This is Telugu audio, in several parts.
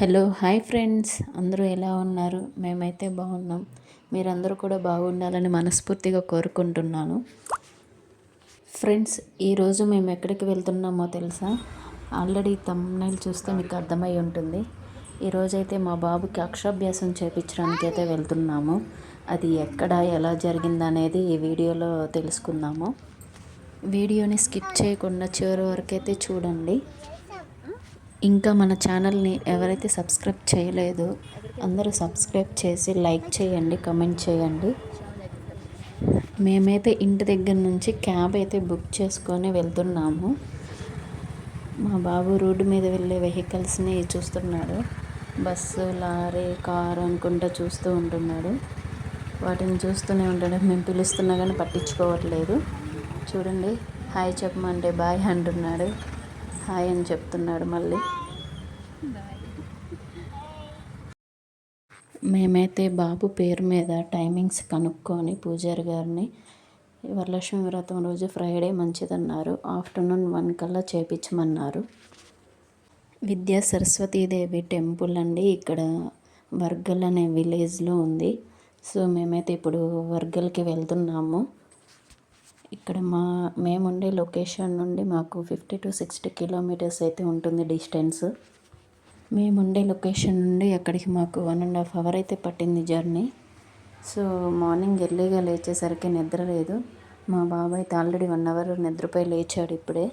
Hello hi friends. అందరూ ఎలా ఉన్నారు? మేమైతే బాగున్నాం. మీరందరూ కూడా బాగుండాలని మనస్ఫూర్తిగా కోరుకుంటున్నాను. ఫ్రెండ్స్ ఈరోజు మేము ఎక్కడికి వెళ్తున్నామో తెలుసా? ఆల్రెడీ తమ్నైల్ చూస్తే మీకు అర్థమై ఉంటుంది. ఈరోజైతే మా బాబుకి అక్షరాభ్యాసం చేయించడానికి అయితే వెళ్తున్నాము. అది ఎక్కడ ఎలా జరిగిందనేది ఈ వీడియోలో తెలుసుకుందాము. వీడియోని స్కిప్ చేయకుండా చివరి వరకు అయితే చూడండి. ఇంకా మన ఛానల్ని ఎవరైతే సబ్స్క్రైబ్ చేయలేదో అందరూ సబ్స్క్రైబ్ చేసి లైక్ చేయండి కమెంట్ చేయండి. మేమైతే ఇంటి దగ్గర నుంచి క్యాబ్ అయితే బుక్ చేసుకొని వెళ్తున్నాము. మా బాబు రోడ్డు మీద వెళ్ళే వెహికల్స్ని చూస్తున్నాడు. బస్సు లారీ కారు అనుకుంటా చూస్తూ ఉంటున్నాడు. వాటిని చూస్తూనే ఉంటాడు. మేము పిలుస్తున్నా కానీ పట్టించుకోవట్లేదు. చూడండి. హాయ్ చెప్పమంటే బాయ్ అంటున్నాడు. హాయ్ అని చెప్తున్నాడు మళ్ళీ. మేమైతే బాబు పేరు మీద టైమింగ్స్ కనుక్కొని పూజారి గారిని వరలక్ష్మి వ్రతం రోజు ఫ్రైడే మంచిదన్నారు. ఆఫ్టర్నూన్ వన్ కల్లా చేపించమన్నారు. విద్యా సరస్వతీదేవి టెంపుల్ అండి. ఇక్కడ వర్గల్ అనే విలేజ్లో ఉంది. సో మేమైతే ఇప్పుడు వర్గల్కి వెళ్తున్నాము. ఇక్కడ మా మేముండే లొకేషన్ నుండి మాకు ఫిఫ్టీ టు సిక్స్టీ కిలోమీటర్స్ అయితే ఉంటుంది డిస్టెన్స్. మేముండే లొకేషన్ నుండి అక్కడికి మాకు వన్ అండ్ హాఫ్ అవర్ అయితే పట్టింది జర్నీ. సో మార్నింగ్ ఎర్లీగా లేచేసరికి నిద్ర లేదు. మా బాబాయ్ అయితే ఆల్రెడీ వన్ అవర్ నిద్రపై లేచాడు ఇప్పుడే.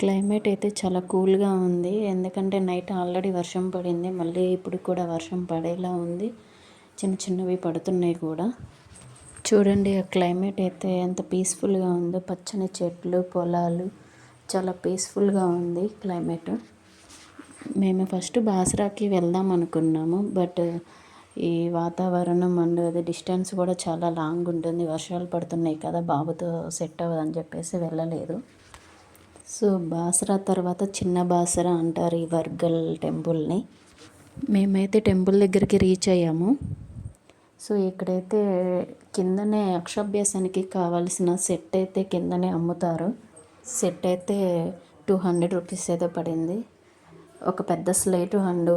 క్లైమేట్ అయితే చాలా కూల్గా ఉంది. ఎందుకంటే నైట్ ఆల్రెడీ వర్షం పడింది. మళ్ళీ ఇప్పుడు కూడా వర్షం పడేలా ఉంది. చిన్న చిన్నవి పడుతున్నాయి కూడా. చూడండి ఆ క్లైమేట్ అయితే ఎంత పీస్ఫుల్గా ఉందో. పచ్చని చెట్లు పొలాలు చాలా పీస్ఫుల్గా ఉంది క్లైమేట్. మేము ఫస్ట్ బాసరాకి వెళ్దాం అనుకున్నాము బట్ ఈ వాతావరణం అండ్ అది డిస్టెన్స్ కూడా చాలా లాంగ్ ఉంటుంది వర్షాలు పడుతున్నాయి కదా బాబుతో సెట్ అవ్వదని చెప్పేసి వెళ్ళలేదు. సో బాసరా తర్వాత చిన్న బాసరా అంటారు ఈ వర్గల్ టెంపుల్ని. మేమైతే టెంపుల్ దగ్గరికి రీచ్ అయ్యాము. సో ఇక్కడైతే కిందనే అక్షాభ్యాసానికి కావాల్సిన సెట్ అయితే కిందనే అమ్ముతారు. సెట్ అయితే టూ హండ్రెడ్ రూపీస్ ఏదో పడింది. ఒక పెద్ద స్లేటు అండ్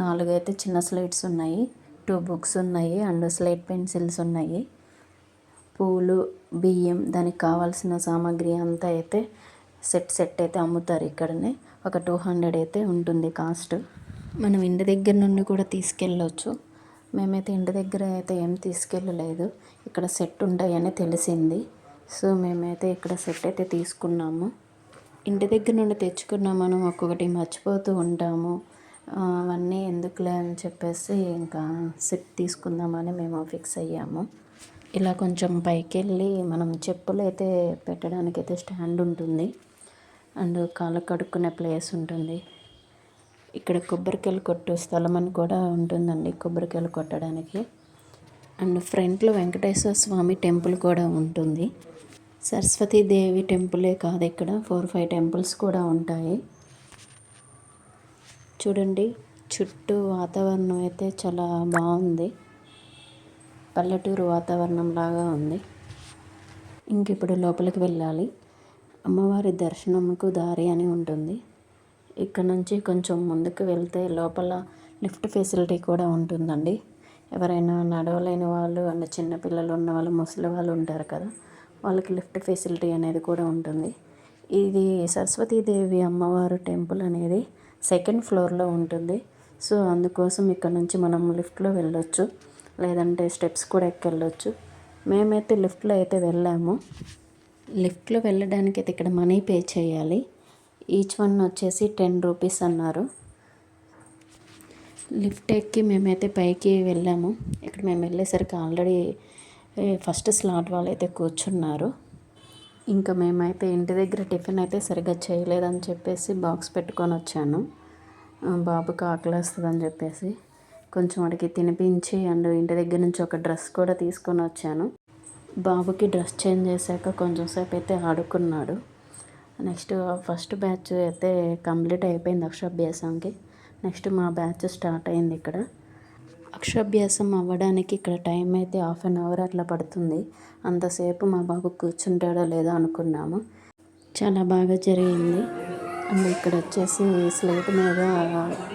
నాలుగు అయితే చిన్న స్లేట్స్ ఉన్నాయి. టూ బుక్స్ ఉన్నాయి అండ్ స్లేట్ పెన్సిల్స్ ఉన్నాయి. పూలు బియ్యం దానికి కావాల్సిన సామాగ్రి అంతా అయితే సెట్ సెట్ అయితే అమ్ముతారు ఇక్కడనే. ఒక టూ హండ్రెడ్ అయితే ఉంటుంది కాస్ట్. మనం ఇంటి దగ్గర నుండి కూడా తీసుకెళ్ళవచ్చు మేమైతే ఇంటి దగ్గర అయితే ఏం తీసుకెళ్ళలేదు. ఇక్కడ సెట్ ఉంటాయని తెలిసింది. సో మేమైతే ఇక్కడ సెట్ అయితే తీసుకున్నాము. ఇంటి దగ్గర నుండి తెచ్చుకున్న మనం ఒక్కొక్కటి మర్చిపోతూ ఉంటాము. అవన్నీ ఎందుకులే అని చెప్పేసి ఇంకా సెట్ తీసుకుందామని మేము ఫిక్స్ అయ్యాము. ఇలా కొంచెం పైకి వెళ్ళి మనం చెప్పులు అయితే పెట్టడానికి అయితే స్టాండ్ ఉంటుంది. అండ్ కాళ్ళ కడుక్కునే ప్లేస్ ఉంటుంది. ఇక్కడ కొబ్బరికాయలు కొట్టు స్థలం అని కూడా ఉంటుందండి కొబ్బరికాయలు కొట్టడానికి. అండ్ ఫ్రంట్లో వెంకటేశ్వర స్వామి టెంపుల్ కూడా ఉంటుంది. సరస్వతీదేవి టెంపులే కాదు ఇక్కడ. ఫోర్ ఫైవ్ టెంపుల్స్ కూడా ఉంటాయి. చూడండి చుట్టూ వాతావరణం అయితే చాలా బాగుంది. పల్లెటూరు వాతావరణం లాగా ఉంది. ఇంక ఇప్పుడు లోపలికి వెళ్ళాలి. అమ్మవారి దర్శనంకు దారి అని ఉంటుంది. ఇక్కడ నుంచి కొంచెం ముందుకు వెళ్తే లోపల లిఫ్ట్ ఫెసిలిటీ కూడా ఉంటుందండి. ఎవరైనా నడవలేని వాళ్ళు అండ్ చిన్నపిల్లలు ఉన్న వాళ్ళు ముసలి వాళ్ళు ఉంటారు కదా. వాళ్ళకి లిఫ్ట్ ఫెసిలిటీ అనేది కూడా ఉంటుంది. ఇది సరస్వతీదేవి అమ్మవారు టెంపుల్ అనేది సెకండ్ ఫ్లోర్లో ఉంటుంది. సో అందుకోసం ఇక్కడ నుంచి మనం లిఫ్ట్లో వెళ్ళొచ్చు. లేదంటే స్టెప్స్ కూడా ఎక్కెళ్ళొచ్చు. మేమైతే లిఫ్ట్లో అయితే వెళ్ళాము. లిఫ్ట్లో వెళ్ళడానికి అయితే ఇక్కడ మనీ పే చేయాలి. ఈచ్ వన్ వచ్చేసి టెన్ రూపీస్ అన్నారు. లిఫ్ట్ ఎక్కి మేమైతే పైకి వెళ్ళాము. ఇక్కడ మేము వెళ్ళేసరికి ఆల్రెడీ ఫస్ట్ స్లాట్ వాళ్ళు అయితే కూర్చున్నారు. ఇంకా మేమైతే ఇంటి దగ్గర టిఫిన్ అయితే సరిగ్గా చేయలేదని చెప్పేసి బాక్స్ పెట్టుకొని వచ్చాను. బాబుకి ఆకలేస్తుందని చెప్పేసి కొంచెం వాడికి తినిపించి అండ్ ఇంటి దగ్గర నుంచి ఒక డ్రెస్ కూడా తీసుకొని వచ్చాను. బాబుకి డ్రెస్ చేంజ్ చేశాక కొంచెం సేపు అయితే ఆడుకున్నాడు. నెక్స్ట్ ఫస్ట్ బ్యాచ్ అయితే కంప్లీట్ అయిపోయింది అక్షరాభ్యాసంకి నెక్స్ట్ మా బ్యాచ్ స్టార్ట్ అయింది ఇక్కడ. అక్షాభ్యాసం అవ్వడానికి ఇక్కడ టైం అయితే హాఫ్ అన్ అవర్ అట్లా పడుతుంది. అంతసేపు మా బాబు కూర్చుంటాడో లేదో అనుకున్నాము. చాలా బాగా జరిగింది. అండ్ ఇక్కడ వచ్చేసి స్లేట్ మీద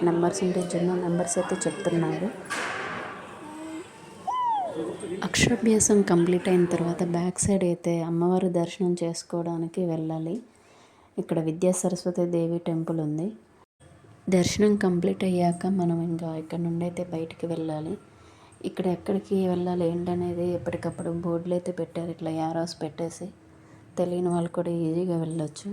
నెంబర్స్ ఉంటే జనరల్ నెంబర్స్ అయితే చెప్తున్నారు. అక్షరాభ్యాసం కంప్లీట్ అయిన తర్వాత బ్యాక్ సైడ్ అయితే అమ్మవారి దర్శనం చేసుకోవడానికి వెళ్ళాలి. ఇక్కడ విద్యా సరస్వతి దేవి టెంపుల్ ఉంది. దర్శనం కంప్లీట్ అయ్యాక మనం ఇంకా ఇక్కడ నుండి అయితే బయటికి వెళ్ళాలి. ఇక్కడ ఎక్కడికి వెళ్ళాలి ఏంటనేది ఎప్పటికప్పుడు బోర్డులు అయితే పెట్టారు. ఇట్లా యారోస్ పెట్టేసి తెలియని వాళ్ళు కూడా ఈజీగా వెళ్ళొచ్చు.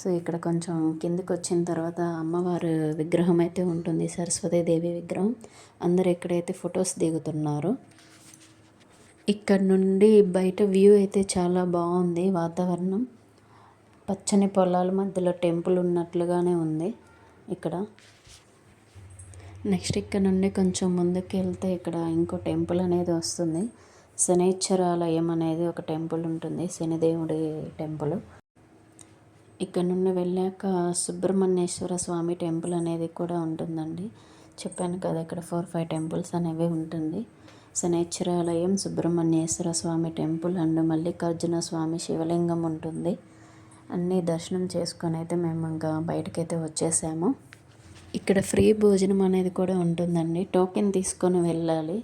సో ఇక్కడ కొంచెం కిందకి వచ్చిన తర్వాత అమ్మవారు విగ్రహం అయితే ఉంటుంది సరస్వతీదేవి విగ్రహం. అందరు ఎక్కడైతే ఫొటోస్ దిగుతున్నారు. ఇక్కడ నుండి బయట వ్యూ అయితే చాలా బాగుంది వాతావరణం. పచ్చని పొలాల మధ్యలో టెంపుల్ ఉన్నట్లుగానే ఉంది. ఇక్కడ. నెక్స్ట్ ఇక్కడ నుండి కొంచెం ముందుకు వెళ్తే ఇక్కడ ఇంకో టెంపుల్ అనేది వస్తుంది. శనేశ్వరాలయం అనేది ఒక టెంపుల్ ఉంటుంది. శనిదేవుడి టెంపుల్. ఇక్కడ నుండి వెళ్ళాక సుబ్రహ్మణ్యేశ్వర స్వామి టెంపుల్ అనేది కూడా ఉంటుందండి. చెప్పాను కదా ఇక్కడ ఫోర్ ఫైవ్ టెంపుల్స్ అనేవి ఉంటుంది. శనేశ్వరాలయం సుబ్రహ్మణ్యేశ్వర స్వామి టెంపుల్ అండ్ మల్లికార్జున స్వామి శివలింగం ఉంటుంది. అన్నీ దర్శనం చేసుకొని అయితే మేము ఇంకా బయటకైతే వచ్చేసాము. ఇక్కడ ఫ్రీ భోజనం అనేది కూడా ఉంటుందండి. టోకెన్ తీసుకొని వెళ్ళాలి.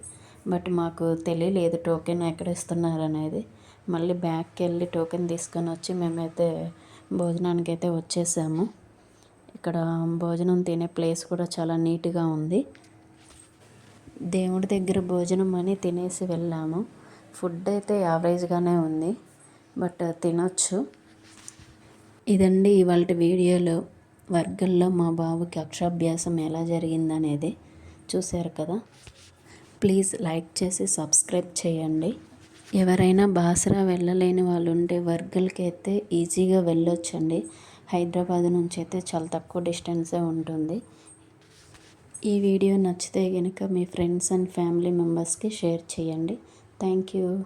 బట్ మాకు తెలియలేదు టోకెన్ ఎక్కడ ఇస్తున్నారు అనేది. మళ్ళీ బ్యాక్కి వెళ్ళి టోకెన్ తీసుకొని వచ్చి మేమైతే భోజనానికి అయితే వచ్చేసాము. ఇక్కడ భోజనం తినే ప్లేస్ కూడా చాలా నీట్గా ఉంది. దేవుడి దగ్గర భోజనం అని తినేసి వెళ్ళాము. ఫుడ్ అయితే యావరేజ్గానే ఉంది. బట్ తినొచ్చు. ఇదండి ఇవాళ వీడియోలో వర్గంలో మా బాబుకి అక్షరాభ్యాసం ఎలా జరిగిందనేది. చూశారు కదా? ప్లీజ్ లైక్ చేసి సబ్స్క్రైబ్ చేయండి. ఎవరైనా బాసరా వెళ్ళలేని వాళ్ళు ఉంటే వర్గల్కి అయితే ఈజీగా వెళ్ళొచ్చండి. హైదరాబాద్ నుంచి అయితే చాలా తక్కువ డిస్టెన్సే ఉంటుంది. ఈ వీడియో నచ్చితే కనుక మీ ఫ్రెండ్స్ అండ్ ఫ్యామిలీ మెంబర్స్కి షేర్ చేయండి. Thank you.